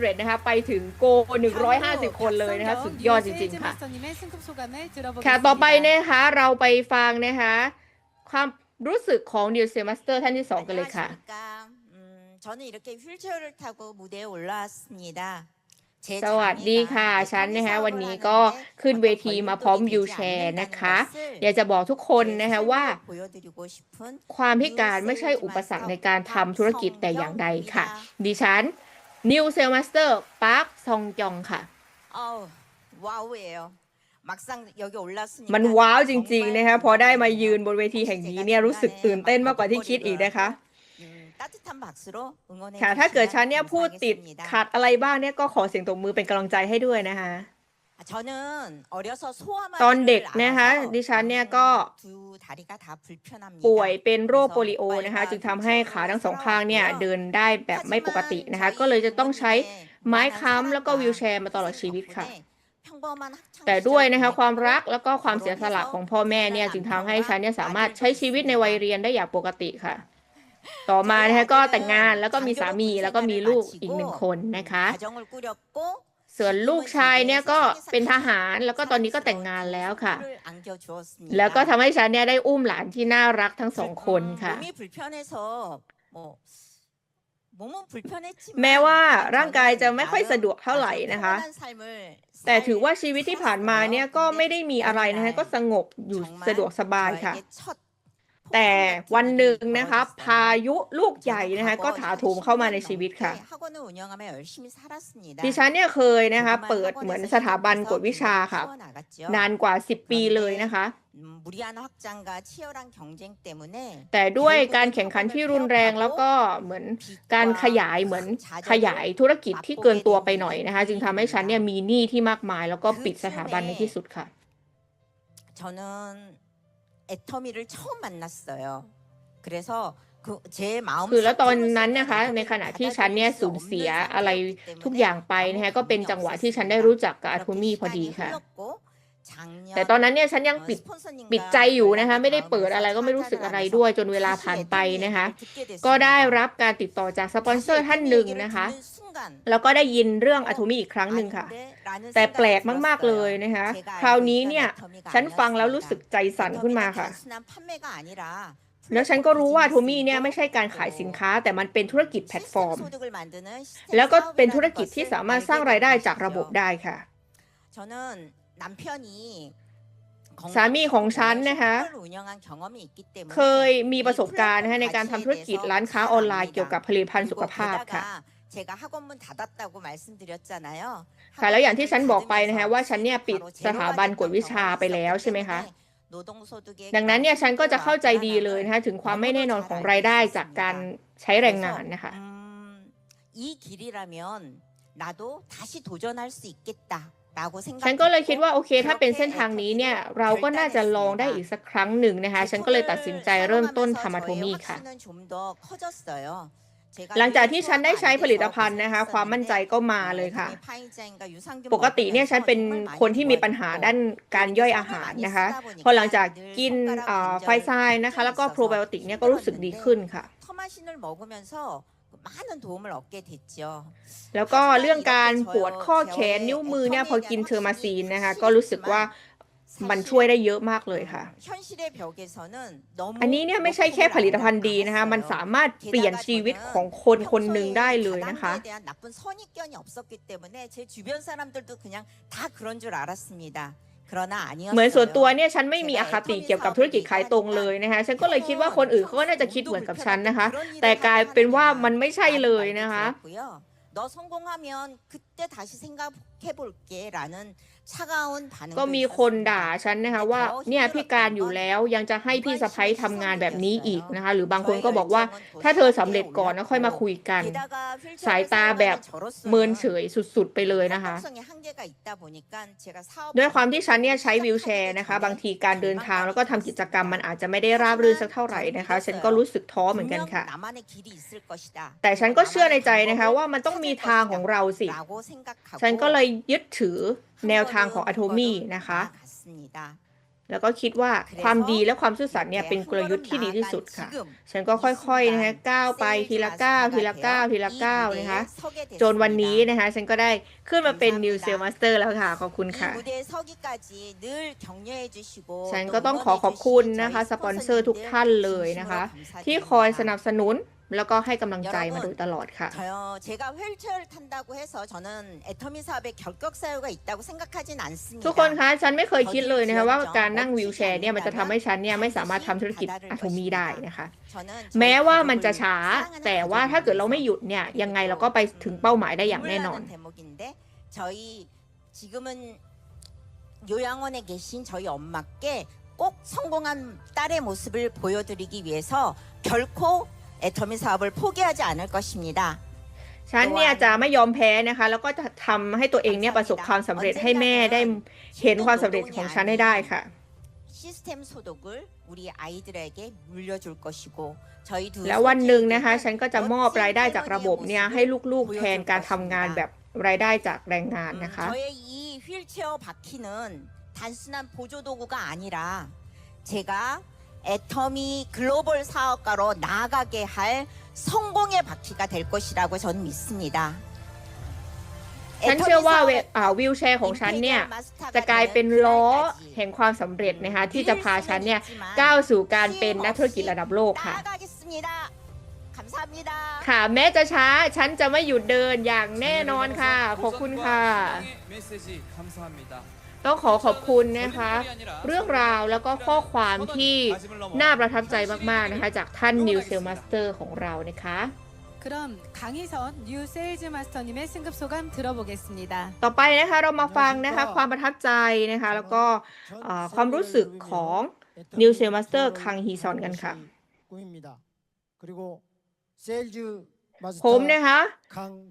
100นะคะไปถึงโก 150 คนเลยนะคะ สุดยอดจริง ๆ ค่ะ ค่ะ ต่อไปนะคะเราไปฟังนะคะ ความรู้สึกของนิวเซมัสเตอร์ท่านที่ 2 กันเลยค่ะ 안녕하십니까. 음, 저는 이렇게 휠체어를 타고 무대에 올라왔습니다. 제 สวัสดีค่ะ 장애가 ฉันนะคะ 편의 วันนี้ 사업을 ก็ 하는데 ขึ้นเวที 어떤 มาพร้อม 걸림돌이 วิว 되지 แชร์นะคะ 않는다는 것을 อยากจะบอกทุกคนนะคะว่า 보여드리고 싶은 ความพิการไม่ใช่อุปสรรคในการทำธุรกิจแต่อย่างใดค่ะ ดิฉัน นิวเซลมาสเตอร์ปาร์คซองจองค่ะ มันว้าวจริงๆนะคะพอได้มายืนบนเวทีแห่งนี้เนี่ยรู้สึกตื่นเต้นมากกว่าที่คิดอีกนะคะค่ะถ้าเกิดฉันเนี่ยพูดติดขาดอะไรบ้างเนี่ยก็ขอเสียงตบมือเป็นกำลังใจให้ด้วยนะคะตอนเด็กนะคะดิฉันเนี่ยก็ ป่วยเป็นโรคโปลิโอนะคะ จึงทำให้ขาทั้งสองข้างเนี่ยเดินได้แบบไม่ปกตินะคะ ก็เลยจะต้องใช้ไม้ค้ำแล้วก็วิวแชร์มาตลอดชีวิตค่ะ แต่ด้วยนะคะความรักแล้วก็ความเสียสละของพ่อแม่เนี่ยจึงทำให้ฉันเนี่ยสามารถใช้ชีวิตในวัยเรียนได้อย่างปกติค่ะ ต่อมานะคะก็แต่งงานแล้วก็มีสามีแล้วก็มีลูกอีกหนึ่งคนนะคะ ส่วนลูกชายเนี่ยก็เป็นทหารแล้วก็ตอนนี้ก็แต่งงานแล้วค่ะ แล้วก็ทำให้ฉันเนี่ยได้อุ้มหลานที่น่ารักทั้งสองคนค่ะแม้ว่าร่างกายจะไม่ค่อยสะดวกเท่าไหร่นะคะ แต่ถือว่าชีวิตที่ผ่านมาเนี่ยก็ไม่ได้มีอะไรนะคะก็สงบอยู่สะดวกสบายค่ะ แต่วันหนึ่งนะคะ พายุลูกใหญ่นะคะก็ถาโถมเข้ามาในชีวิตค่ะดิฉันเนี่ยเคยนะคะเปิดเหมือนสถาบันกวดวิชาค่ะ นานกว่า 10 ปีเลยนะคะแต่ด้วยการแข่งขันที่รุนแรงแล้วก็เหมือนการขยายเหมือนขยายธุรกิจที่เกินตัวไปหน่อยนะคะ จึงทำให้ฉันเนี่ยมีหนี้ที่มากมาย แล้วก็ปิดสถาบันในที่สุดค่ะ저는 애터미를 처음 만났어요. 그래서 그 제 마음 คือแล้วตอนนั้นนะคะ ในขณะที่ฉันเนี่ยสูญเสียอะไรทุกอย่างไปนะคะก็เป็นจังหวะที่ฉันได้รู้จักกับอาทูมี่พอดีค่ะ แต่ตอนนั้นเนี่ยฉันยังปิดปิดใจอยู่นะคะ ไม่ได้เปิดอะไรก็ไม่รู้สึกอะไรด้วยจนเวลาผ่านไปนะคะ ก็ได้รับการติดต่อจากสปอนเซอร์ท่านหนึ่งนะคะ แล้วก็ได้ยินเรื่องอะโทมี่อีกครั้งหนึ่งค่ะ แต่แปลกมาก ๆ เลยนะคะ คราวนี้เนี่ย ฉันฟังแล้วรู้สึกใจสั่นขึ้นมาค่ะ แล้วฉันก็รู้ว่าโทมี่เนี่ยไม่ใช่การขายสินค้า แต่มันเป็นธุรกิจแพลตฟอร์ม แล้วก็เป็นธุรกิจที่สามารถสร้างรายได้จากระบบได้ค่ะสามีของฉันนะคะเคยมีประสบการณ์นะคะในการทำธุรกิจร้านค้าออนไลน์เกี่ยวกับผลิตภัณฑ์สุขภาพค่ะ ค่ะ แล้วอย่างที่ฉันบอกไปนะคะว่าฉันเนี่ยปิดสถาบันกวดวิชาไปแล้วใช่ไหมคะ ดังนั้นเนี่ยฉันก็จะเข้าใจดีเลยนะคะถึงความไม่แน่นอนของรายได้จากการใช้แรงงานนะคะ 이 길이라면 나도 다시 도전할 수 있겠다. ฉันก็เลยคิดว่าโอเค ถ้าเป็นเส้นทางนี้เนี่ย เราก็น่าจะลองได้อีกสักครั้งหนึ่งนะคะ ฉันก็เลยตัดสินใจเริ่มต้นทำอะโทมี่ค่ะ หลังจากที่ฉันได้ใช้ผลิตภัณฑ์นะคะ ความมั่นใจก็มาเลยค่ะ ปกติเนี่ยฉันเป็นคนที่มีปัญหาด้านการย่อยอาหารนะคะ พอหลังจากกินไฟซายนะคะ แล้วก็โปรไบโอติกเนี่ยก็รู้สึกดีขึ้นค่ะแล้วก็เรื่องการปวดข้อแขนนิ้วมือเนี่ยพอกินเทอร์มาซีนนะคะ ก็รู้สึกว่า มันช่วยได้เยอะมากเลยค่ะ อันนี้เนี่ยไม่ใช่แค่ผลิตภัณฑ์ดีนะคะ มันสามารถเปลี่ยนชีวิตของคนคนหนึ่งได้เลยนะคะ เหมือนส่วนตัวเนี่ยฉันไม่มีอคติเกี่ยวกับธุรกิจขายตรงเลยนะคะ ฉันก็เลยคิดว่าคนอื่นเขาก็น่าจะคิดเหมือนกับฉันนะคะ แต่กลายเป็นว่ามันไม่ใช่เลยนะคะ ก็มีคนด่าฉันนะคะว่าเนี่ยพี่การอยู่แล้วยังจะให้พี่สะพ้ยทำงานแบบนี้อีกนะคะ หรือบางคนก็บอกว่าถ้าเธอสำเร็จก่อนแล้วค่อยมาคุยกัน สายตาแบบเมินเฉยสุดๆไปเลยนะคะด้วยความที่ฉันเนี่ยใช้วิวแชร์นะคะ บางทีการเดินทางแล้วก็ทำกิจกรรมมันอาจจะไม่ได้ราบรื่นสักเท่าไหร่นะคะ ฉันก็รู้สึกท้อเหมือนกันค่ะ แต่ฉันก็เชื่อในใจนะคะ ว่ามันต้องมีทางของเราสิ ฉันก็เลยยึดถือแนวทางของอะโทมี่นะคะ แล้วก็คิดว่าความดีและความซื่อสัตย์เนี่ยเป็นกลยุทธ์ที่ดีที่สุดค่ะ ฉันก็ค่อยๆนะคะก้าวไปทีละก้าวทีละก้าวทีละก้าวนะคะจนวันนี้นะคะ ฉันก็ได้ขึ้นมาเป็น New Sale Master แล้วค่ะ ขอบคุณค่ะ ฉันก็ต้องขอขอบคุณนะคะ สปอนเซอร์ทุกท่านเลยนะคะ ที่คอยสนับสนุน แล้วก็ให้กำลังใจมาโดยตลอดค่ะ 저요, 제가 휠체어를 탄다고 해서 저는 애터미 사업에 결격 사유가 있다고 생각하진 않습니다. ทุกคนคะ ฉันไม่เคยคิดเลยนะคะว่าการนั่งวีลแชร์เนี่ยมันจะทำให้ฉันเนี่ยไม่สามารถทำธุรกิจอะโทมีได้นะคะ 저는 แม้ว่ามันจะ 저희 ช้า 사랑하는 แต่ว่าถ้าเกิดเราไม่หยุดเนี่ยยังไงเราก็ไปถึงเป้าหมายได้อย่างแน่นอน 눈물 나는 대목인데 저희 지금은 요양원에 계신 저희 엄마께 꼭 성공한 딸의 모습을 보여드리기 위해서 결코 애터미 사업을 포기하지 않을 것입니다. ฉันเนี่ยจะไม่ยอมแพ้นะคะ แล้วก็จะทำให้ตัวเองเนี่ยประสบความสำเร็จให้แม่ได้เห็นความสำเร็จของฉันให้ได้ค่ะ 시스템 소득을 우리 아이들에게 물려줄 것이고 저희 두 แล้ววันหนึ่งนะคะ 손주들은 ฉันก็จะมอบรายได้จากระบบเนี่ยให้ลูกๆ แทนการทำงานแบบรายได้จากแรงงาน 음, นะคะ 저의 이 휠체어 바퀴는 단순한 보조 도구가 아니라 제가 애터미 글로벌 사업가로 나아가게 할 성공의 바퀴가 될 것이라고 저는 믿습니다. ฉันเชื่อว่าเวอ่าวิวแชร์ของฉันเนี่ย จะกลายเป็นล้อแห่งความสำเร็จนะคะ ที่จะพาฉันเนี่ยก้าวสู่การเป็นนักธุรกิจระดับโลกค่ะ 나아가겠습니다. 감사합니다. ค่ะแม้จะช้าฉันจะไม่หยุดเดินอย่างแน่นอนค่ะ ขอบคุณค่ะ 메시지 감사합니다. ต้องขอขอบคุณนะคะ เรื่องราวแล้วก็ข้อความที่น่าประทับใจมากๆนะคะ จากท่านนิวเซลมาสเตอร์ของเรานะคะ 그럼 강희선 뉴 세일즈 마스터님의 승급 소감 들어보겠습니다. ต่อไปนะคะเรามาฟังนะคะความประทับใจนะคะ แล้วก็เอ่อความรู้สึกของ 뉴 셀마스터 강희선 간 간 가. 가. 그리고 세일즈 ผมนะ 마스터 คะ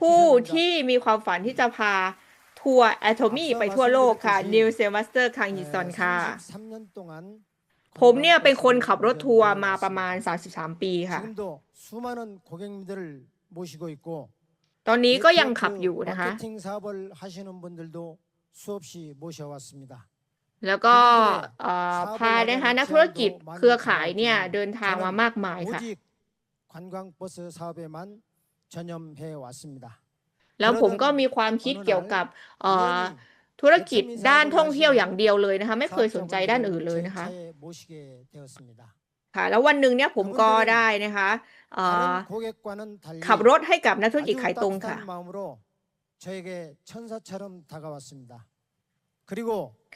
ผู้ ผู้ ที่ ที่ มีความฝันที่จะพา ทัวร์ a อ o มีไปทั่วโลกค่ะนิวเซลมาสเตอร์คังฮิซอนค่ะผผมมเนี่เนี่ยยเป็เป็นนคคนนขัขับบรรถถทัทัววร์ร์มามาปประระมามาณณ33 ปีค่ะ ตอนนี้ก็ยังขับอยู่นะคะ แล้วก็เอ่อพานะคะนักธุรกิจเครือข่ายเนี่ยเดินทางมามากมายค่ะ แล้วผมก็มีความคิดเกี่ยวกับเอ่อธุรกิจด้านท่องเที่ยวอย่างเดียวเลยนะคะ ไม่เคยสนใจด้านอื่นเลยนะคะค่ะแล้ววันหนึ่งเนี่ยผมก็ได้นะคะเอ่อขับรถให้กับนักธุรกิจขายตรงค่ะ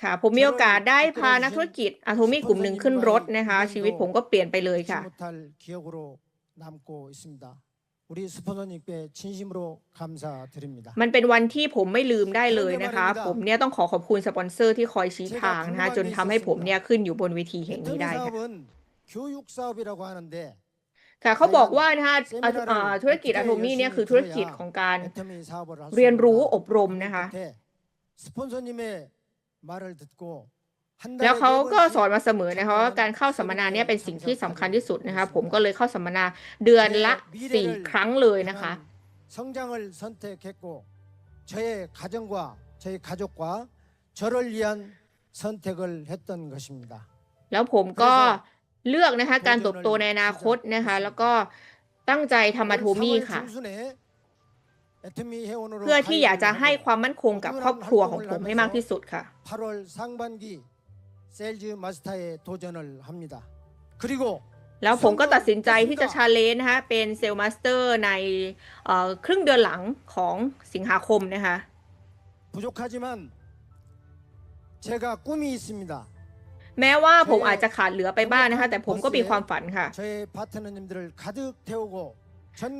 ค่ะผมมีโอกาสได้พานักธุรกิจอะโทมีกลุ่มหนึ่งขึ้นรถนะคะ ชีวิตผมก็เปลี่ยนไปเลยค่ะ มันเป็นวันที่ผมไม่ลืมได้เลยนะคะ ผมเนี่ยต้องขอขอบคุณสปอนเซอร์ที่คอยชี้ทางนะคะจนทำให้ผมเนี่ยขึ้นอยู่บนเวทีแห่งนี้ได้ค่ะค่ะเขาบอกว่านะคะอะอ่าธุรกิจอะโทมีเนี่ยคือธุรกิจของการเรียนรู้อบรมนะคะ แล้วเขาก็สอนมาเสมอนะคะว่าการเข้าสัมมนาเนี่ยเป็นสิ่งที่สำคัญที่สุดนะคะผมก็เลยเข้าสัมมนาเดือนละสี่ครั้งเลยนะคะแล้วผมก็เลือกนะคะการเติบโตในอนาคตนะคะแล้วก็ตั้งใจทำมาโทมี่ค่ะ เพื่อที่อยากจะให้ความมั่นคงกับครอบครัวของผมให้มากที่สุดค่ะ แล้วผมก็ตัดสินใจที่จะชาเลนจ์นะคะเป็นเซลล์มาสเตอร์ในครึ่งเดือนหลังของสิงหาคมนะคะแม้ว่าผมอาจจะขาดเหลือไปบ้างนะคะแต่ผมก็มีความฝันค่ะ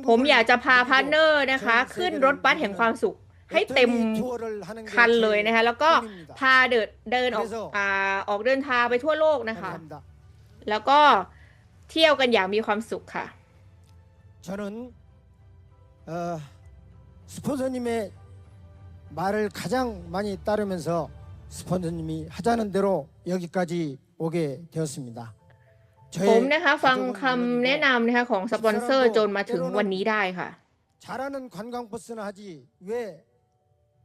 ผมอยากจะพาพาร์ทเนอร์นะคะ ขึ้นรถบัสแห่งความสุข ให้เต็มคันเลยนะคะ แล้วก็พาเดินเดินออกอออกเดินทางไปทั่วโลกนะคะ แล้วก็เที่ยวกันอย่างมีความสุขค่ะฉันเออสปอ저는어스폰서님의말을가장많이따르면서스폰서님이하자는대로여기까지오게되었습니다ผมนะคะฟังคำแนะนำนะคะของสปอนเซอร์จนมาถึงวันนี้ได้ค่ะ잘하는관광버스나하지왜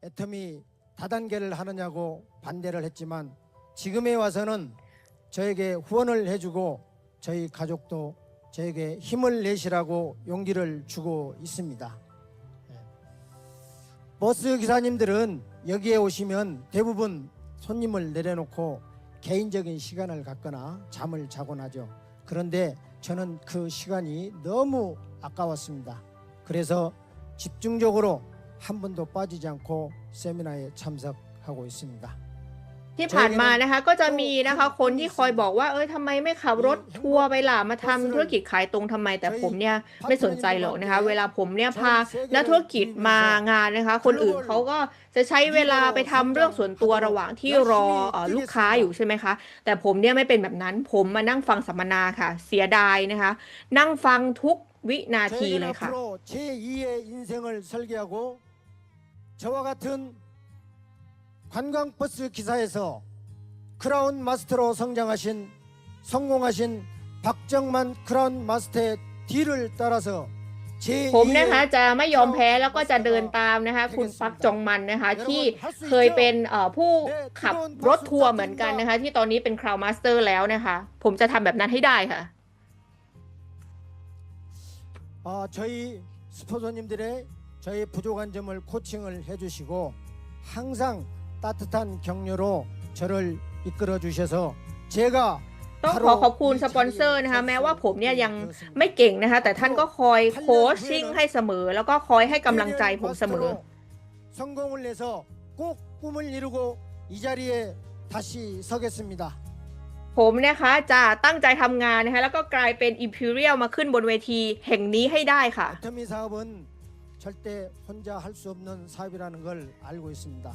애터미 다단계를 하느냐고 반대를 했지만 지금에 와서는 저에게 후원을 해주고 저희 가족도 저에게 힘을 내시라고 용기를 주고 있습니다. 예. 버스 기사님들은 여기에 오시면 대부분 손님을 내려놓고 개인적인 시간을 갖거나 잠을 자곤 하죠. 그런데 저는 그 시간이 너무 아까웠습니다. 그래서 집중적으로 한 번도 빠지지 않고 세미나에 참석하고 있습니다. ที่ผ่านมานะคะ ก็จะมีนะคะ คนที่คอยบอกว่าเอ้ยทำไมไม่ขับรถทัวร์ไปล่ะมาทำธุรกิจขายตรงทำไม แต่ผมเนี่ยไม่สนใจหรอกนะคะ เวลาผมเนี่ยพานักธุรกิจมางานนะคะ คนอื่นเขาก็จะใช้เวลาไปทำเรื่องส่วนตัวระหว่างที่รอเอ่อลูกค้าอยู่ใช่ไหมคะ แต่ผมเนี่ยไม่เป็นแบบนั้น ผมมานั่งฟังสัมมนาค่ะ เสียดายนะคะ นั่งฟังทุกวินาทีเล 저에게는 ยค่ะ 앞으로 제2의 인생을 설계하고 저와 같은 관광버스 기사에서 크라운 마스터로 성장하신 성공하신 박정만 크라운 마스터의 뒤를 따라서 ผมนะคะ 제2의 จะไม่ยอมแพ้แล้วก็จะเดินตามนะคะ คุณปักจองมันนะคะ ที่เคยเป็นเอ่อผู้ขับรถทัวร์เหมือนกันนะคะ ที่ตอนนี้เป็นคราวมาสเตอร์แล้วนะคะ ผมจะทำแบบนั้นให้ได้ค่ะ 어, 저희 스포츠님들의 저희 부족한 점을 코칭을 해주시고 항상 따뜻한 격려로 저를 이끌어 주셔서 제가 ต้องขอขอบคุณสปอนเซอร์นะคะ แม้ว่าผมเนี่ยยังไม่เก่งนะคะ แต่ท่านก็คอยโค้ชชิ่งให้เสมอ แล้วก็คอยให้กำลังใจผมเสมอ 성공을 내서 꼭 꿈을 이루고 이 자리에 다시 서겠습니다. ผมนะคะจะตั้งใจทำงานนะคะ แล้วก็กลายเป็น Imperial มาขึ้นบนเวทีแห่งนี้ให้ได้ค่ะ 애터미 사업은 절대 혼자 할 수 없는 사업이라는 걸 알고 있습니다.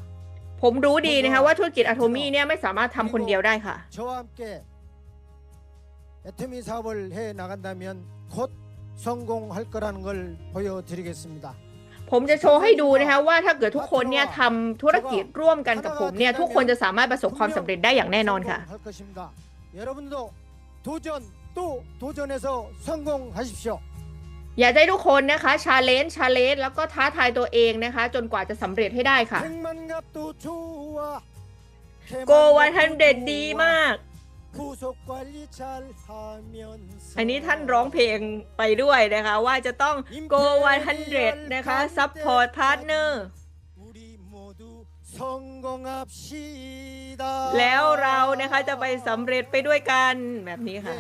ผมรู้ดีนะคะว่าธุรกิจอะโทมี่เนี่ยไม่สามารถทำคนเดียวได้ค่ะ 저와 함께 애터미 사업을 해 나간다면 곧 성공할 거라는 걸 보여드리겠습니다. ผมจะโชว์ให้ดูนะคะว่าถ้าเกิดทุกคนเนี่ยทำธุรกิจร่วมกันกับผมเนี่ยทุกคนจะสามารถประสบความสำเร็จได้อย่างแน่นอนค่ะ 성공할 것입니다. 여러분도 도전 또 도전해서 성공하십시오. อยากให้ทุกคนนะคะชาเลนจ์ชาเลนจ์แล้วก็ท้าทายตัวเองนะคะ จนกว่าจะสำเร็จให้ได้ค่ะ โกวันทันเด็ดดีมาก อันนี้ท่านร้องเพลงไปด้วยนะคะ ว่าจะต้องโกวันทันเด็ดนะคะซัพพอร์ตพาร์ทเนอร์แล้วเรานะคะจะไปสำเร็จไปด้วยกันแบบนี้ค่ะ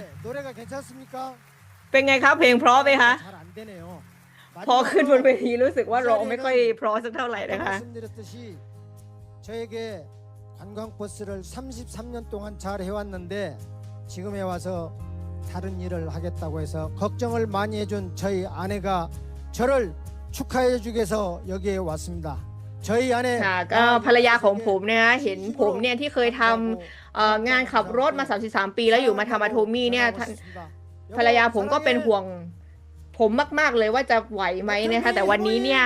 네, 노래가 괜찮습니까? เป็นไงคะเพลงเพราะไหมคะ 잘 안 되네요. พอขึ้นบนเวทีรู้สึกว่าร้องไม่ค่อยเพราะสักเท่าไหร่นะคะ 말씀드렸듯이 저에게 관광버스를 33년 동안 잘 해왔는데 지금에 와서 다른 일을 하겠다고 해서 걱정을 많이 해준 저희 아내가 저를 축하해주기 위해서 여기에 왔습니다. 저희 아내 ค่ะก็ภรรยาของผมนะคะเห็นผมเนี่ยที่เคยทำเอ่องานขับรถมา 33 ปีแล้วอยู่มาทำอาโทมี่เนี่ยท่าน ภรรยาผมก็เป็นห่วง ผมมาก ๆเลยว่าจะไหวไหมนะคะ แต่วันนี้เนี่ย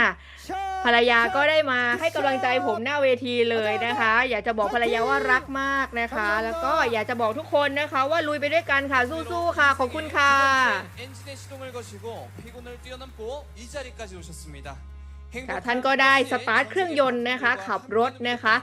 ภรรยาก็ได้มาให้กำลังใจผมหน้าเวทีเลยนะคะ อยากจะบอกภรรยาว่ารักมากนะคะ แล้วก็อยากจะบอกทุกคนนะคะ ว่าลุยไปด้วยกันค่ะสู้ๆค่ะขอบคุณค่ะท่านก็ได้สตาร์ทเครื่องยนต์นะคะ ขับรถนะคะ